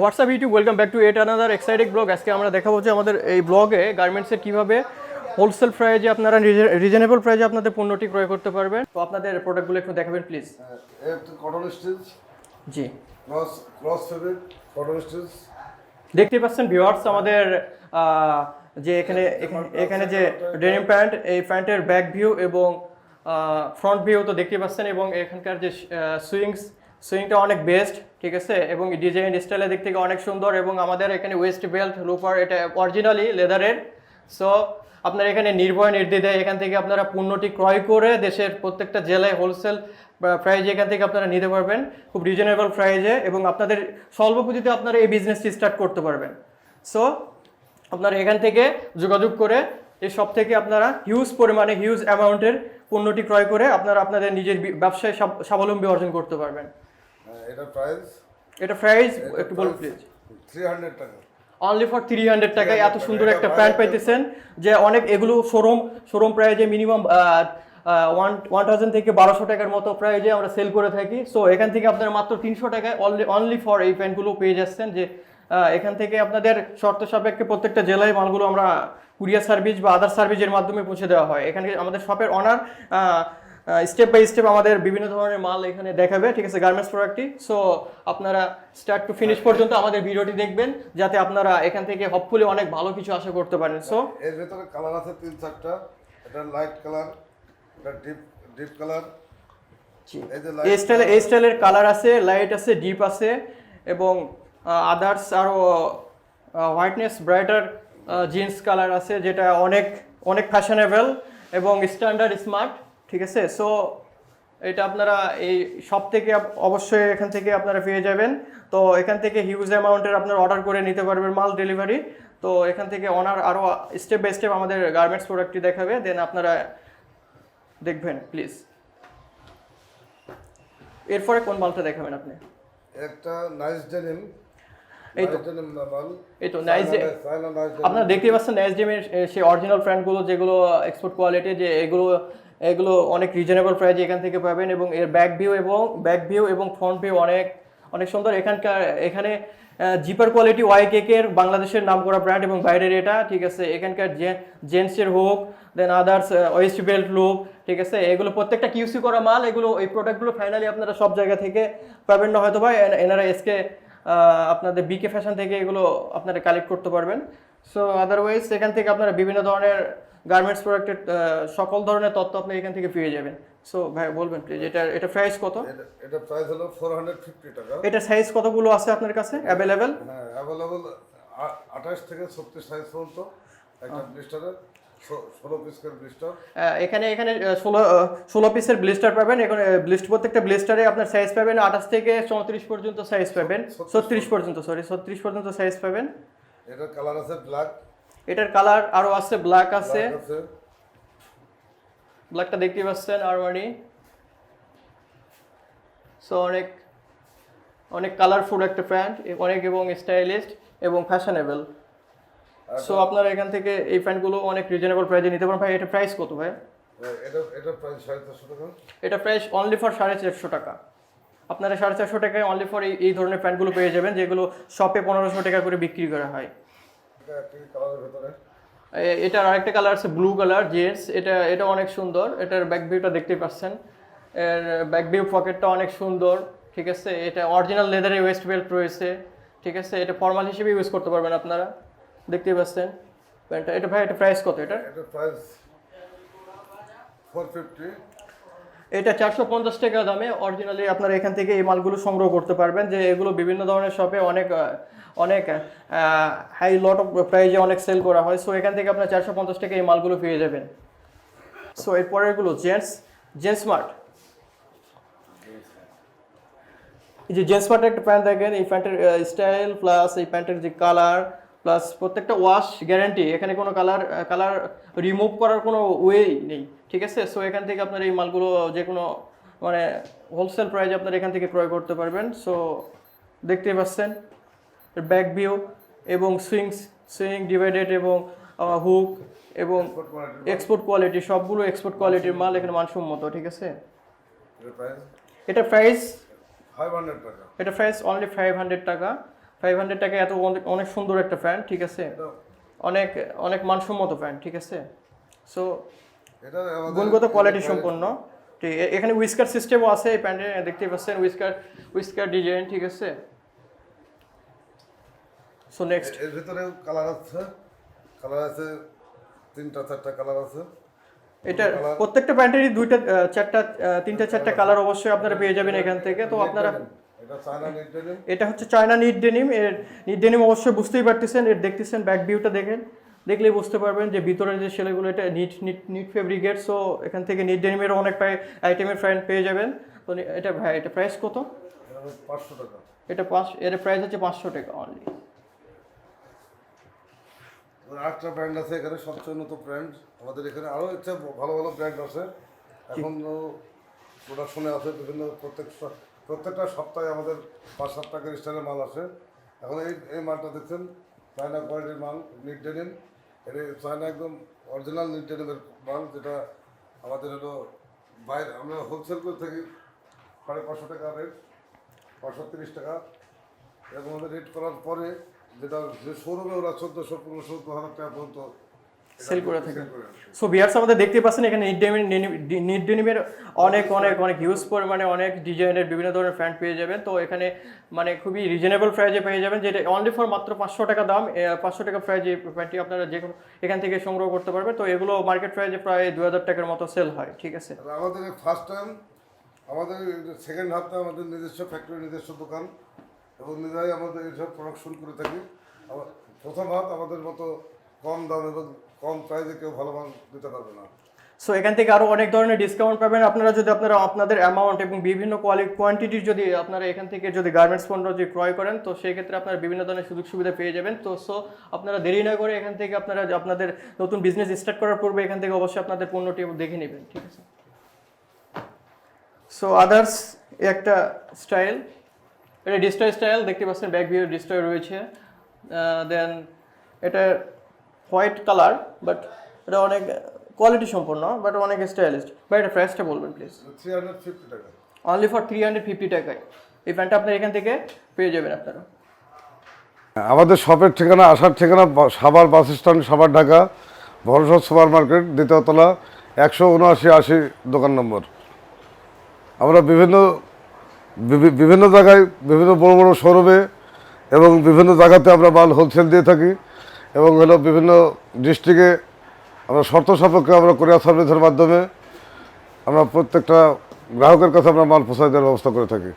WhatsApp YouTube welcome back to at another exciting blog আজকে আমরা দেখাবো যে আমাদের এই ব্লগে গার্মেন্টসের কীভাবে হোলসেল প্রাইজে আপনারা রিজনেবল প্রাইজে আপনাদের পণ্যটি ক্রয় করতে পারবেন। তো আপনাদের প্রোডাক্টগুলো একটু দেখাবেন please cotton stitch G. Cross cross fabric cotton stitch দেখতে পাচ্ছেন ভিউয়ার্স আমাদের যে এখানে এখানে- এখানে যে ডেনিম প্যান্ট এই প্যান্টের ব্যাক ভিউ এবং ফ্রন্ট ভিউ তো দেখতে পাচ্ছেন এবং এখানকার যে সুইংস সুইংটা অনেক বেস্ট ঠিক আছে? এবং ডিজাইন স্টাইলের দিক থেকে অনেক সুন্দর এবং আমাদের এখানে ওয়েস্ট বেল্ট লোফার এটা অরিজিনালি লেদারের সো আপনারা এখানে নির্ভয় নির্দ্বিধায় এখান থেকে আপনারা পণ্যটি ক্রয় করে দেশের প্রত্যেকটা জেলায় হোলসেল প্রাইজে এখান থেকে আপনারা নিতে পারবেন খুব রিজনেবল প্রাইজে এবং আপনাদের স্বল্প পুঁজিতে আপনারা এই বিজনেসটি স্টার্ট করতে পারবেন। সো আপনারা এখান থেকে যোগাযোগ করে এই সব থেকে আপনারা হিউজ পরিমাণে হিউজ অ্যামাউন্টের পণ্যটি ক্রয় করে আপনারা আপনাদের নিজের ব্যবসায় স্বাবলম্বী অর্জন করতে পারবেন। এটা প্রাইস এটা প্রাইস একটু বলুন প্লিজ থ্রি হান্ড্রেড টাকা। অনলি ফর থ্রি হান্ড্রেড টাকায় এত সুন্দর একটা প্যান্ট পাইতেছেন যে অনেক এগুলো শোরুম শোরুম প্রাইজে মিনিমাম ওয়ান ওয়ান থাউজেন্ড থেকে বারোশো টাকার মতো প্রাইজে আমরা সেল করে থাকি। সো এখান থেকে আপনারা মাত্র তিনশো টাকায় অনলি অনলি ফর এই প্যান্টগুলো পেয়ে যাচ্ছেন যে এখান থেকে আপনাদের শর্ত সাপেক্ষে প্রত্যেকটা জেলায় মালগুলো আমরা কুরিয়ার সার্ভিস বা আদার সার্ভিসের মাধ্যমে পৌঁছে দেওয়া হয়। এখানে আমাদের শপের অনার স্টেপ বাই স্টেপ আমাদের বিভিন্ন ধরনের মাল এখানে দেখাবে ঠিক আছে গার্মেন্টস প্রোডাক্টটি সো আপনারা স্টার্ট টু ফিনিশ পর্যন্ত আমাদের ভিডিওটি দেখবেন যাতে আপনারা এখান থেকে হপফুলি অনেক ভালো কিছু আশা করতে পারেন। সো এর ভেতরে কালার আছে তিন চারটা এটা লাইট কালার এটা ডিপ ডিপ কালার এই যে স্টাইলে এই স্টাইলের কালার আছে লাইট আছে ডিপ আছে এবং আদার্স আরও হোয়াইটনেস ব্রাইটার জিন্স কালার আছে, যেটা অনেক অনেক ফ্যাশনেবল এবং স্ট্যান্ডার্ড স্মার্ট ঠিক আছে? সো এটা আপনারা এই সব থেকে অবশ্যই এখান থেকে আপনারা পেয়ে যাবেন। তো এখান থেকে হিউজ অ্যামাউন্টের আপনারা অর্ডার করে নিতে পারবেন মাল ডেলিভারি তো এখান থেকে অনার আরও স্টেপ বাই স্টেপ আমাদের গার্মেন্টস প্রোডাক্টটি দেখাবে দেন আপনারা দেখবেন প্লিজ এরপরে কোন মালটা দেখাবেন আপনি? একটা নাইস ডেনিম এই তো। এই তো আপনারা দেখতে পাচ্ছেন নাইস জেমের সেই অরিজিনাল ফ্র্যান্ডগুলো যেগুলো এক্সপোর্ট কোয়ালিটি যে এগুলো এগুলো অনেক রিজনেবল প্রাইজে এখান থেকে পাবেন এবং এর ব্যাক ভিউ এবং ব্যাক ভিউ এবং ফ্রন্ট ভিউ অনেক অনেক সুন্দর। এখানকার এখানে জিপার কোয়ালিটি ওয়াই কেকের বাংলাদেশের নাম করা ব্র্যান্ড এবং বাইরের এটা ঠিক আছে? এখানকার জেন্টসের হোক then others waist belt look ঠিক আছে? এগুলো প্রত্যেকটা কিউসি করা মাল এগুলো এই প্রোডাক্টগুলো ফাইনালি আপনারা সব জায়গা থেকে পাবেন না হয়তো এন- এনারা এসকে আপনাদের বিকে ফ্যাশন থেকে এগুলো আপনারা কালেক্ট করতে পারবেন। সো আদারওয়াইজ এখান থেকে আপনারা বিভিন্ন ধরনের গার্মেন্টস প্রোডাক্টের সকল ধরনের তথ্য আপনি এখান থেকে পেয়ে যাবেন। সো ভাই বলবেন প্লিজ এটা এটা প্রাইস কত? এটা- প্রাইস হলো ফোর হান্ড্রেড ফিফটি টাকা। এটা সাইজ কতগুলো আছে আপনার কাছে? অ্যাভেলেবেল হ্যাঁ অ্যাভেলেবল আঠাশ থেকে ছত্রিশ সাইজ পর্যন্ত। একটা ব্লিস্টারে এখানে এখানে ষোলো ষোলো পিসের ব্লিস্টার পাবেন। এখানে ব্লিস্ট প্রত্যেকটা ব্লিস্টারে আপনার সাইজ পাবেন আঠাশ থেকে চৌত্রিশ পর্যন্ত সাইজ পাবেন। ছত্রিশ পর্যন্ত। সরি ছত্রিশ পর্যন্ত সাইজ পাবেন। এটার কালার আছে ব্ল্যাক এটার কালার আরও আছে ব্ল্যাক আছে। আছে। ব্ল্যাকটা দেখতে পাচ্ছেন আরমানি সো অনেক অনেক কালারফুল একটা প্যান্ট অনেক এবং স্টাইলিস্ট এবং ফ্যাশনেবল সো আপনারা এখান থেকে এই প্যান্টগুলো অনেক রিজনেবল প্রাইসে নিতে পারেন। ভাই এটা প্রাইস কত ভাই? এটা প্রাইস অনলি ফর সাড়ে চারশো টাকা। আপনারা সাড়ে চারশো টাকায় অনলি ফর এই ধরনের প্যান্টগুলো পেয়ে যাবেন যেগুলো শপে পনেরোশো টাকা করে বিক্রি করা হয়। এটার আরেকটা কালার আছে ব্লু কালার জেন্টস এটা এটা অনেক সুন্দর। এটার ব্যাক ভিউটা দেখতেই পাচ্ছেন। এর ব্যাক ভিউ পকেটটা অনেক সুন্দর ঠিক আছে? এটা অরিজিনাল লেদারের ওয়েস্ট বেল্ট রয়েছে ঠিক আছে? এটা ফর্মাল হিসেবে ইউজ করতে পারবেন আপনারা। দেখতেই পাচ্ছেন। প্যান্টটা এটা ভাই এটা প্রাইস কত এটা এটা প্রাইস ফোর ফিফটি এটা চারশো পঞ্চাশ টাকা দামে। অরিজিনালি আপনারা এখান থেকে এই মালগুলো সংগ্রহ করতে পারবেন যে এগুলো বিভিন্ন ধরনের শপে অনেক অনেক হাই লট অফ প্রাইজে অনেক সেল করা হয়। সো এখান থেকে আপনার চারশো পঞ্চাশ টাকা এই মালগুলো পেয়ে যাবেন। সো এর পরেরগুলো জেন্টস জেন্টস স্মার্ট এই যে জেন্টস স্মার্টের একটা প্যান্ট দেখেন এই প্যান্টের স্টাইল প্লাস এই প্যান্টের যে কালার প্লাস প্রত্যেকটা ওয়াশ গ্যারান্টি এখানে কোনো কালার কালার রিমুভ করার কোনো ওয়েই নেই ঠিক আছে? সো এখান থেকে আপনার এই মালগুলো যে কোনো মানে হোলসেল প্রাইজে আপনারা এখান থেকে ক্রয় করতে পারবেন। সো দেখতেই পাচ্ছেন ব্যাক ভিউ এবং সুইংস সুইং ডিভাইডেড এবং হুক এবং এক্সপোর্ট কোয়ালিটি সবগুলো এক্সপোর্ট কোয়ালিটির মাল এখানে মানসম্মত ঠিক আছে? এটা প্রাইস ফাইভ হান্ড্রেড টাকা। এটা প্রাইস অনলি ফাইভ হান্ড্রেড টাকা। ফাইভ হান্ড্রেড টাকা এত অনেক সুন্দর একটা ফ্যান ঠিক আছে? অনেক অনেক মানসম্মত ফ্যান ঠিক আছে? সো গুণগত কোয়ালিটি সম্পন্ন। ঠিক এখানে উইস্কার সিস্টেমও আছে এই প্যান্টে দেখতেই পাচ্ছেন উইস্কার উইস্কার ডিজাইন ঠিক আছে? সো নেক্সট এর ভিতরেও কালার আছে। কালার আছে তিনটা চারটা কালার আছে। এটা প্রত্যেকটা প্যান্টেরই দুইটা চারটা তিনটা চারটা কালার অবশ্যই আপনারা পেয়ে যাবেন এখান থেকে। তো আপনারা এটা হচ্ছে চায়না নিট ডেনিম। এর নিট ডেনিম অবশ্যই বুঝতেই পারতেছেন এর দেখতেছেন ব্যাক ভিউটা দেখেন। দেখলেই বুঝতে পারবেন যে ভিতরে যে সেলাইগুলো এটা নিট নিট নিট ফেব্রিকের সো এখান থেকে নিট ডেনিমের অনেক প্রায় আইটেমের ফ্যান পেয়ে যাবেন। তো এটা ভাই এটা প্রাইস কত? পাঁচশো টাকা। এটা পাঁচ এর প্রাইস হচ্ছে পাঁচশো টাকা অনলি আরেকটা ব্র্যান্ড আছে এখানে সবচেয়ে নতুন ব্র্যান্ড আমাদের এখানে আরও একটা ভালো ভালো ব্র্যান্ড আছে। এখন প্রোডাকশনে আছে বিভিন্ন প্রত্যেক প্রত্যেকটা সপ্তাহে আমাদের পাঁচ সাত টাকার স্টাইলের মাল আসে এখন এই এই মালটা দেখছেন, চায়না কোয়ালিটির মাল ডেনিম এটা চায়না একদম অরিজিনাল নিট ডেনিমের মাল, যেটা আমাদের হলো বাইরে, আমরা হোলসেল করে থাকি, সাড়ে পাঁচশো টাকা রেট পাঁচশো তিরিশ টাকা। এরকম আমাদের রেট করার পরে, যেটা যে শোরুমে ওরা চোদ্দোশো, পনেরোশো, দু হাজার টাকা পর্যন্ত Sell করে থাকে। সো বিয়ার্স আমাদের দেখতে পাচ্ছেন এখানে নিট নিট ডেনিমের অনেক অনেক অনেক হিউজ পরিমাণে অনেক ডিজাইনের বিভিন্ন ধরনের ফ্যান্ট পেয়ে যাবেন। তো এখানে মানে খুবই রিজনেবল প্রাইজে পেয়ে যাবেন যেটা অনলি ফর মাত্র পাঁচশো টাকা দাম। পাঁচশো টাকা প্রাইজে এই প্যান্টটি আপনারা যে কোনো এখান থেকে সংগ্রহ করতে পারবেন। তো এগুলো মার্কেট প্রাইজে প্রায় দু হাজার টাকার মতো সেল হয় ঠিক আছে? আমাদের ফার্স্ট টাইম আমাদের সেকেন্ড হাফটা আমাদের নিজস্ব ফ্যাক্টরি নিজস্ব দোকান। এবং নিজেরাই আমাদের এইসব প্রোডাকশন করে থাকি। আবার প্রথম হাত আমাদের মতো কম দাম এবং কম প্রাইসে কেউ ভালো মাল দিতে পারবে না। সো এখান থেকে আরও অনেক ধরনের ডিসকাউন্ট পাবেন। আপনারা যদি আপনারা আপনাদের অ্যামাউন্ট এবং বিভিন্ন কোয়ালিটি কোয়ান্টিটির যদি আপনারা এখান থেকে যদি গার্মেন্টস পণ্য যদি ক্রয় করেন, তো সেই ক্ষেত্রে আপনারা বিভিন্ন ধরনের সুযোগ সুবিধা পেয়ে যাবেন। তো সো আপনারা দেরি না করে এখান থেকে আপনারা আপনাদের নতুন বিজনেস স্টার্ট করার পূর্বে এখান থেকে অবশ্যই আপনাদের পণ্যটি দেখে নেবেন, ঠিক আছে? সো আদার্স একটা স্টাইল এটা ডিস্টয় স্টাইল দেখতে পাচ্ছেন ব্যাক ভিউ ডিস্টয় রয়েছে। দেন এটা হোয়াইট কালার বাট এটা অনেক কোয়ালিটি সম্পন্ন বাট অনেক স্টাইলিস্ট বা এটা প্রাইসটা বলবেন প্লিজ থ্রি হান্ড্রেড ফিফটি টাকা only for three hundred fifty টাকায়। এই প্যান্টটা আপনার এখান থেকে পেয়ে যাবেন আপনারা। আমাদের শপের ঠিকানা আসার ঠিকানা বা- Savar bus stand Savar Dhaka Bharsa super market দ্বিতীয়তলা একশো উনআশি আশি দোকান নম্বর। আমরা বিভিন্ন বিভিন্ন জায়গায় বিভিন্ন বড় বড় শোরুমে এবং বিভিন্ন জায়গাতে আমরা মাল হোলসেল দিয়ে থাকি। এবং হলো বিভিন্ন ডিস্ট্রিক্টে আমরা শর্ত সাপেক্ষে আমরা কোরিয়ার সার্ভিসের মাধ্যমে আমরা প্রত্যেকটা গ্রাহকের কাছে আমরা মাল পৌঁছায় দেওয়ার ব্যবস্থা করে থাকি।